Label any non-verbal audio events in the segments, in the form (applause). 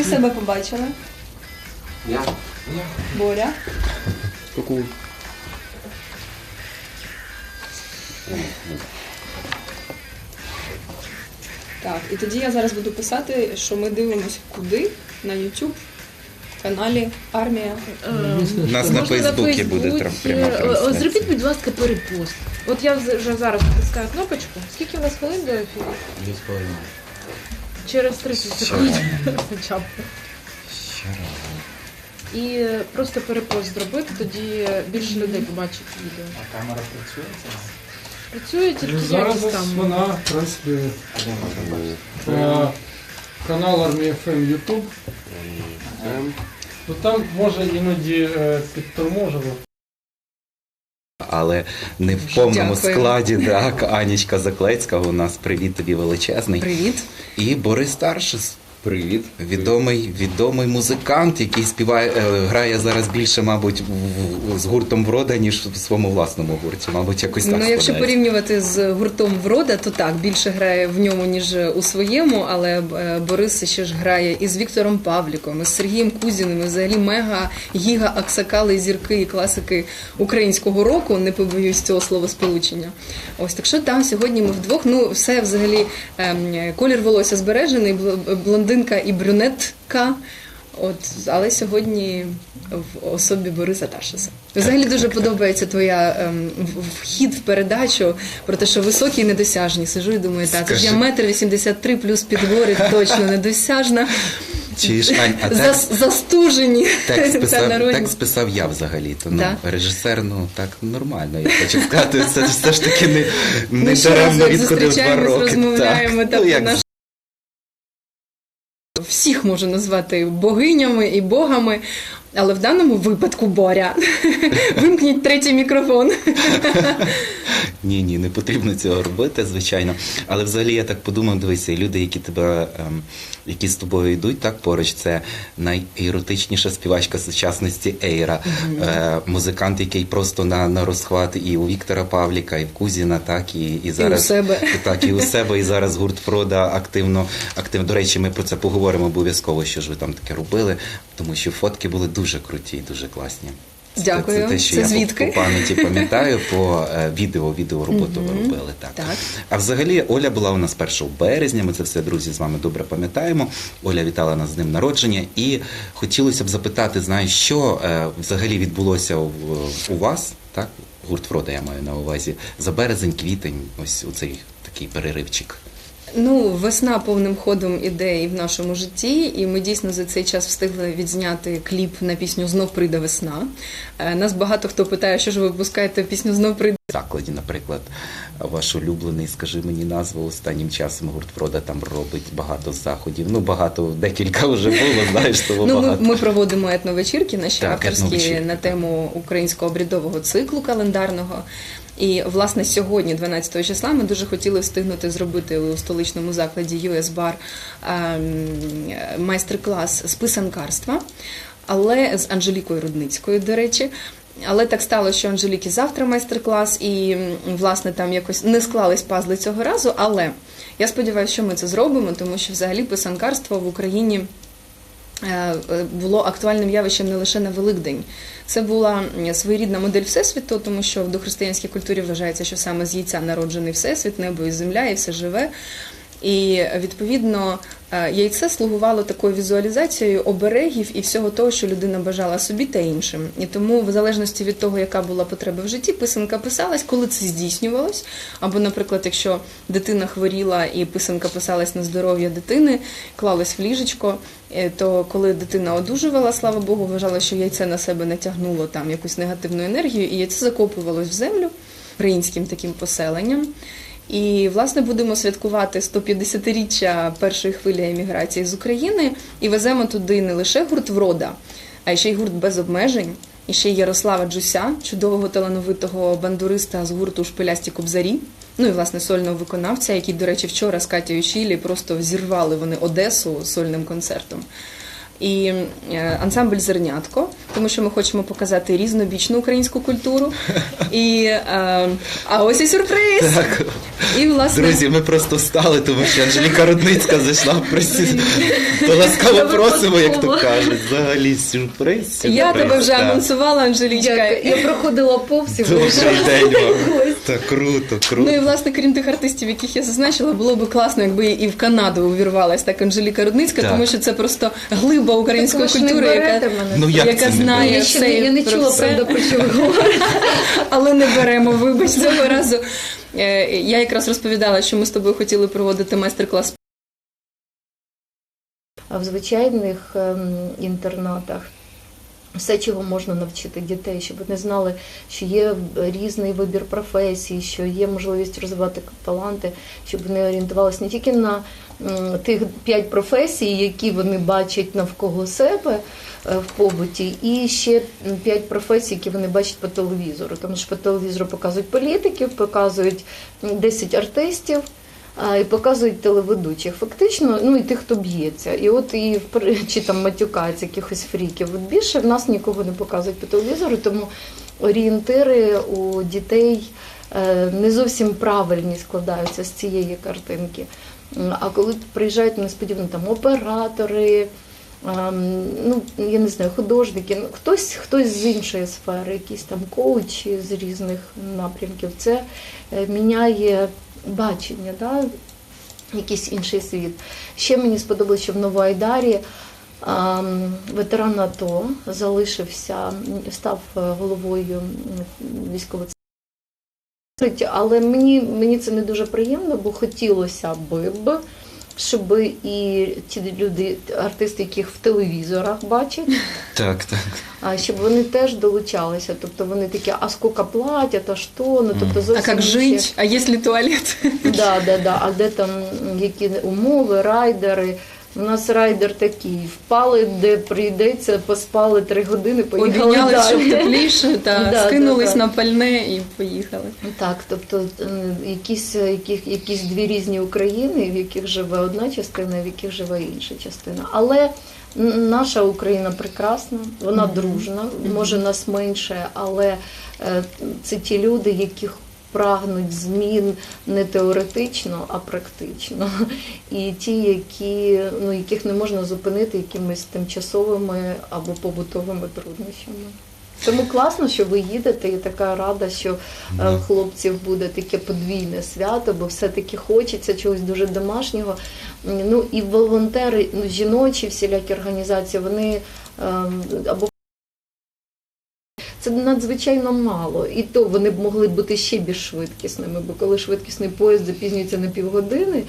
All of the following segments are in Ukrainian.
всі себе побачили. Я. Боря. Ку-ку. Так, і тоді я зараз буду писати, що ми дивимося куди на YouTube каналі Армія. У нас на Фейсбуці буде трам- пряма Е, трансляція. Зробіть, будь ласка, перепост. От я вже вже зараз натискаю кнопочку. Скільки у нас хвилин до ефіру? Дві з половиною. Через 30 секунд. (laughs) Хоча б. Ще раз. І просто перепост зробити, тоді більше людей побачить відео. А камера працює? Працює тільки Ну, Зараз там. вона, бачити? е, канал Армія ФМ Ютуб. Ну там може іноді е, підторможувати. Але не в повному Дякую. складі, так. Анічка Заклецька у нас привіт тобі величезний. Привіт. І Борис Старшис. Привіт. Відомий, відомий музикант, який співає, е, грає зараз більше, мабуть, в- в- з гуртом Врода, ніж в своєму власному гурті. Мабуть, якось так Ну, якщо порівнювати з гуртом Врода, то так більше грає в ньому ніж у своєму, але е, Борис ще ж грає і з Віктором Павліком, і з Сергієм Кузіним, і взагалі мега гіга аксакали зірки і класики українського року. Не побоюсь цього словосполучення. Ось так що там сьогодні ми вдвох. Ну все взагалі ем, колір волосся збережений, бл- блондинка і брюнетка. От, але сьогодні в особі Бориса Ташиса. Взагалі дуже подобається твоя ем, вхід в передачу про те, що високі і недосяжні. Сижу і думаю, так, я метр вісімдесят три плюс підгори точно недосяжна. Чи ж, Ань, а текст, застужені текст, та (laughs) писав, народні. текст писав я взагалі. То, ну, Да. режисер, ну так нормально, я хочу сказати. Це все ж таки не, не даремно відходив два роки. розмовляємо, так. та Ну, як Всіх можу назвати богинями і богами, але в даному випадку Боря. (laughs) Вимкніть третій мікрофон. Ні, ні, не потрібно цього робити, звичайно. Але взагалі я так подумав, дивися, люди, які тебе, ем, які з тобою йдуть так поруч, це найеротичніша співачка сучасності Ейра, е, музикант, який просто на, на розхват і у Віктора Павліка, і в Кузіна, так і, і зараз себе. І так, і у себе, і зараз гурт Фрода активно, активно. До речі, ми про це поговоримо обов'язково, що ж ви там таке робили, тому що фотки були дуже круті і дуже класні. Дякую. Це те, що Це я по- звідки? по пам'яті пам'ятаю (laughs) по е, відео, відео роботу ви робили. Так. Так. А взагалі Оля була у нас 1 березня. Ми це все, друзі, з вами добре пам'ятаємо. Оля вітала нас з ним народження. І хотілося б запитати, знаєш, що е, взагалі відбулося у, у вас, так? Гурт Фрода я маю на увазі, за березень, квітень, ось у цей такий переривчик. Ну, весна повним ходом іде і в нашому житті, і ми дійсно за цей час встигли відзняти кліп на пісню Знов прийде весна. Е, Нас багато хто питає, що ж ви випускаєте пісню Знов прийде. закладі, наприклад, ваш улюблений, скажи мені назву останнім часом гурт Фрода там робить багато заходів. Ну, багато, декілька вже було, знаєш, того Ну, ми, ми проводимо етновечірки, наші Так, авторські етновечірки. на тему українського обрядового циклу календарного. І власне сьогодні, 12 числа, ми дуже хотіли встигнути зробити у столичному закладі US Bar ем, майстер-клас з писанкарства, але з Анжелікою Рудницькою, до речі. Але так стало, що Анжеліки завтра майстер-клас, і власне там якось не склались пазли цього разу. Але я сподіваюся, що ми це зробимо, тому що взагалі писанкарство в Україні було актуальним явищем не лише на Великдень. Це була своєрідна модель всесвіту, тому що в дохристиянській культурі вважається, що саме з яйця народжений всесвіт, небо і земля, і все живе. І відповідно е, яйце слугувало такою візуалізацією оберегів і всього того, що людина бажала собі та іншим. І тому, в залежності від того, яка була потреба в житті, писанка писалась, коли це здійснювалось. Або, наприклад, якщо дитина хворіла і писанка писалась на здоров'я дитини, клалась в ліжечко, е, то коли дитина одужувала, слава Богу, вважала, що яйце на себе натягнуло там якусь негативну енергію, і яйце закопувалось в землю українським таким поселенням. І власне будемо святкувати 150-річчя першої хвилі еміграції з України і веземо туди не лише гурт Врода, а ще й гурт без обмежень. І ще й Ярослава Джуся, чудового талановитого бандуриста з гурту Шпилясті Кобзарі. Ну і власне сольного виконавця, який, до речі, вчора з Катєю Шілі просто взірвали вони Одесу сольним концертом. І е, ансамбль Зернятко, тому що ми хочемо показати різнобічну українську культуру. І, е, а ось і сюрприз! Так. І, власне, Друзі, ми просто встали, тому що Анжеліка Рудницька зайшла в присі. То ласкаво просимо, як то кажуть. Взагалі сюрприз. я тебе вже так. анонсувала, Анжелічка. Дякую. Я проходила повз і. Добрий день вам. (laughs) Так круто, круто. Ну і власне, крім тих артистів, яких я зазначила, було б класно, якби і в Канаду увірвалась так Анжеліка Рудницька, Так. тому що це просто глиба української Так культури, яка. Ну, як яка знає Я ще все. я не про чула, все. правда, про що ви говорите. (laughs) але не беремо. Вибач цього разу. Е, Я якраз розповідала, що ми з тобою хотіли проводити майстер-клас. А в звичайних ем, інтернатах все, чого можна навчити дітей, щоб вони знали, що є різний вибір професій, що є можливість розвивати таланти, щоб вони орієнтувалися не тільки на тих п'ять професій, які вони бачать навколо себе е, в побуті, і ще п'ять професій, які вони бачать по телевізору. Тому що по телевізору показують політиків, показують м, 10 артистів і показують телеведучих. Фактично, ну і тих, хто б'ється. І от і (laughs) чи там матюкається якихось фріків. От більше в нас нікого не показують по телевізору, тому орієнтири у дітей е, не зовсім правильні складаються з цієї картинки. А коли приїжджають несподівано там оператори. ем, Ну, я не знаю, художники, ну, хтось, хтось з іншої сфери, якісь там коучі з різних напрямків. Це е, міняє бачення, да? якийсь інший світ. Ще мені сподобалося, що в Новоайдарі ветеран АТО залишився, став е, головою військового але мені, мені це не дуже приємно, бо хотілося б, щоб і ті люди, артисти, яких в телевізорах бачать, Так, так. а щоб вони теж долучалися. Тобто вони такі, а скільки платять, а що? Ну, тобто А як жить? А є ли туалет? Да, да, да. А де там які умови, райдери? У нас райдер такий. Впали, де прийдеться, поспали три години, поїхали Обійнялись, далі. щоб (laughs) тепліше, та Да, скинулись да, на пальне і поїхали. Так, тобто якісь, яких, якісь дві різні України, в яких живе одна частина, в яких живе інша частина. Але наша Україна прекрасна, вона дружна, може нас менше, але е, це ті люди, яких прагнуть змін не теоретично, а практично. І ті, які, ну, яких не можна зупинити якимись тимчасовими або побутовими труднощами. Тому класно, що ви їдете, і така рада, що е, хлопців буде таке подвійне свято, бо все-таки хочеться чогось дуже домашнього. Ну і волонтери, ну, жіночі всілякі організації, вони ем, або це надзвичайно мало, і то вони б могли бути ще більш швидкісними, бо коли швидкісний поїзд запізнюється на півгодини,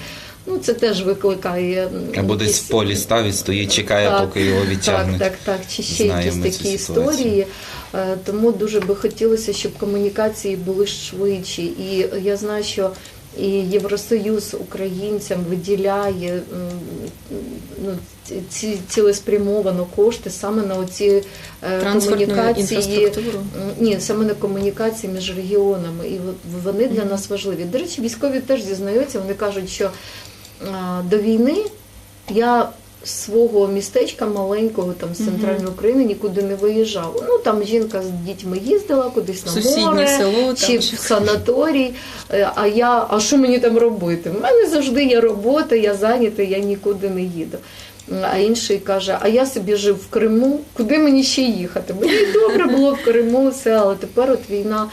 ну це теж викликає Або десь якісь- в полі ставить, стоїть, чекає, Так, поки його відтягнуть. Так, так, так. Чи ще Знаємо якісь такі історії. Е, Тому дуже би хотілося, щоб комунікації були швидші. І я знаю, що і Євросоюз українцям виділяє ну, ці цілеспрямовано кошти саме на оці е, комунікації. Ні, саме на комунікації між регіонами, і вони для нас важливі. До речі, військові теж зізнаються. Вони кажуть, що до війни я свого містечка маленького там з центральної України нікуди не виїжджав. Ну там жінка з дітьми їздила кудись на Сусіднє море, село, чи там, в санаторій. Е, А я, а що мені там робити? У мене завжди є робота, я зайнята, я нікуди не їду. А інший каже: А я собі жив в Криму, куди мені ще їхати? Мені добре було в Криму, все, але тепер от війна.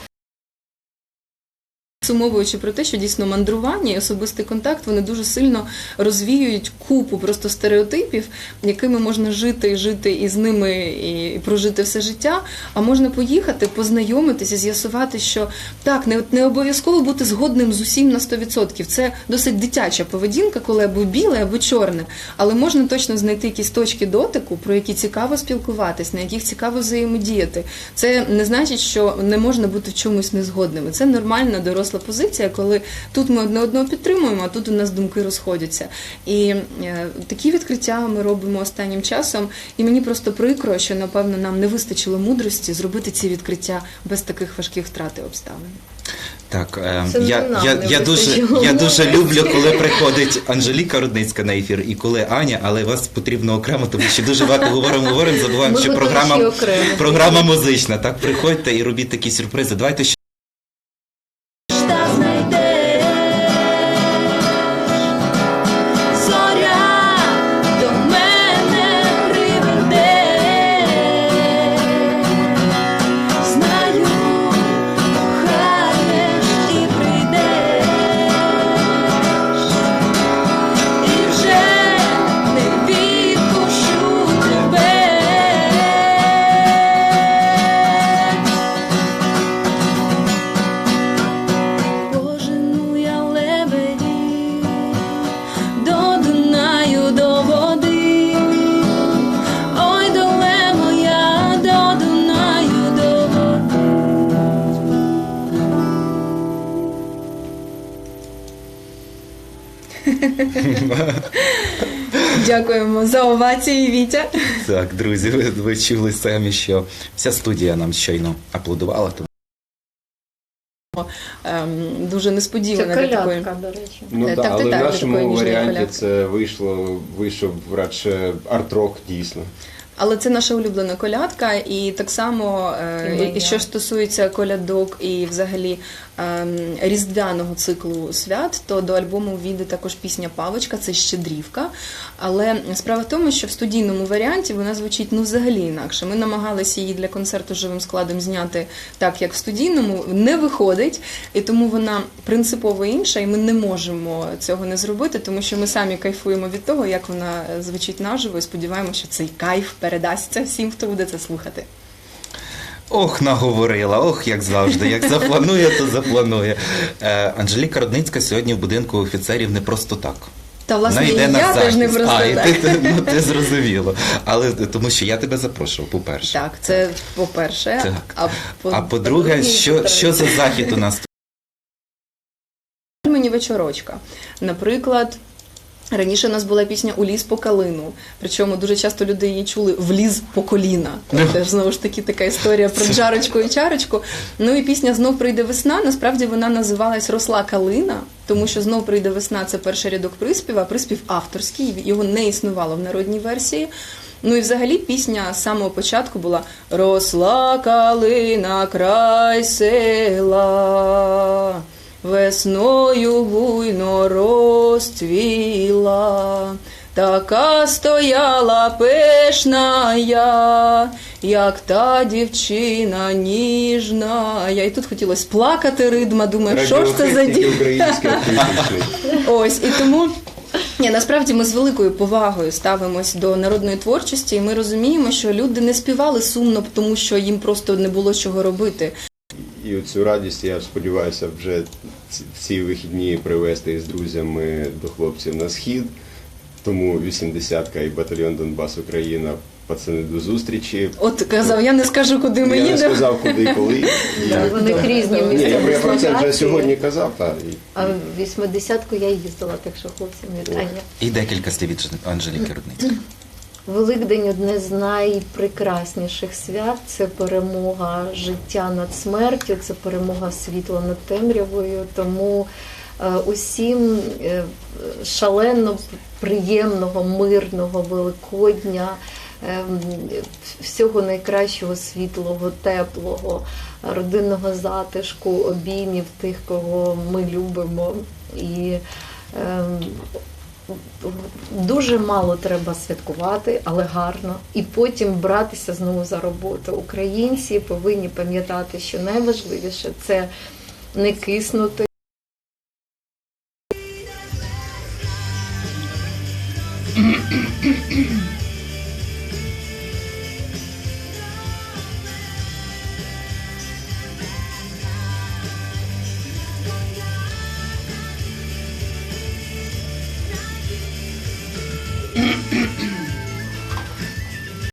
Підсумовуючи про те, що дійсно мандрування і особистий контакт вони дуже сильно розвіюють купу просто стереотипів, якими можна жити і жити і з ними і прожити все життя. А можна поїхати, познайомитися, з'ясувати, що так, не, не обов'язково бути згодним з усім на 100%. Це досить дитяча поведінка, коли або біле, або чорне. Але можна точно знайти якісь точки дотику, про які цікаво спілкуватись, на яких цікаво взаємодіяти. Це не значить, що не можна бути в чомусь незгодними. Це нормальна доросла позиція, коли тут ми одне одного підтримуємо, а тут у нас думки розходяться. І е, такі відкриття ми робимо останнім часом. І мені просто прикро, що напевно нам не вистачило мудрості зробити ці відкриття без таких важких втрат і обставин. Так, е, я, я, я, дуже, я дуже люблю, коли приходить Анжеліка Рудницька на ефір і коли Аня, але вас потрібно окремо, тому що дуже багато говоримо, говоримо, забуваємо, що програма, програма музична. Так, приходьте і робіть такі сюрпризи. Давайте Дякуємо за овації, Вітя. так, друзі, ви, ви чули самі, що вся студія нам щойно аплодувала. Тому Ем, дуже несподівано для такої. колядка, до речі. Ну Е, так, так, але в нашому ніжної варіанті колядки. це вийшло, вийшов радше арт-рок дійсно. Але це наша улюблена колядка, і так само, е, І моя. і що стосується колядок і взагалі різдвяного циклу свят, то до альбому війде також пісня Павочка, це щедрівка. Але справа в тому, що в студійному варіанті вона звучить ну взагалі інакше. Ми намагалися її для концерту живим складом зняти так, як в студійному, не виходить, і тому вона принципово інша, і ми не можемо цього не зробити, тому що ми самі кайфуємо від того, як вона звучить наживо, і сподіваємося, що цей кайф передасться всім, хто буде це слухати. Ох, наговорила, ох, як завжди. Як запланує, то запланує. Е, Анжеліка Рудницька сьогодні в будинку офіцерів не просто так. Та власне Вона і на я теж не просто а, і так. ти, ти, ну, ти зрозуміло. Але тому що я тебе запрошував, по-перше. Так, це по-перше. Так. А, по- А по-друге, що, що за захід у нас? мені вечорочка. Наприклад. Раніше у нас була пісня У ліс по калину. Причому дуже часто люди її чули в ліс по коліна. Теж знову ж таки така історія про джарочку і чарочку. Ну і пісня Знов прийде весна. Насправді вона називалась Росла калина, тому що знов прийде весна це перший рядок приспіва, приспів авторський, його не існувало в народній версії. Ну і взагалі пісня з самого початку була Росла калина край села. Весною буйно розцвіла, така стояла пишна я, як та дівчина ніжна. Я і тут хотілося плакати ридма, думаю, що ж це за Радіохит, дів... тільки український автентичний. (laughs) Ось і тому. Ні, насправді ми з великою повагою ставимось до народної творчості, і ми розуміємо, що люди не співали сумно, тому що їм просто не було чого робити. І цю радість я сподіваюся вже ці- вихідні привезти з друзями до хлопців на схід. Тому 80-ка і батальйон Донбас Україна. Пацани до зустрічі. От казав, я не скажу, куди ми я не сказав, куди і коли. (laughs) Вони в різні місця я про- це вже сьогодні казав. А в 80-ку я їздила, так що хлопцям вітання. І декілька слів від Анжеліки Рудницької. Великдень одне з найпрекрасніших свят. Це перемога життя над смертю, це перемога світла над темрявою. Тому е, усім е, шалено приємного, мирного Великодня, е, всього найкращого, світлого, теплого, родинного затишку, обіймів тих, кого ми любимо. І ем, Дуже мало треба святкувати, але гарно, і потім братися знову за роботу. Українці повинні пам'ятати, що найважливіше це не киснути.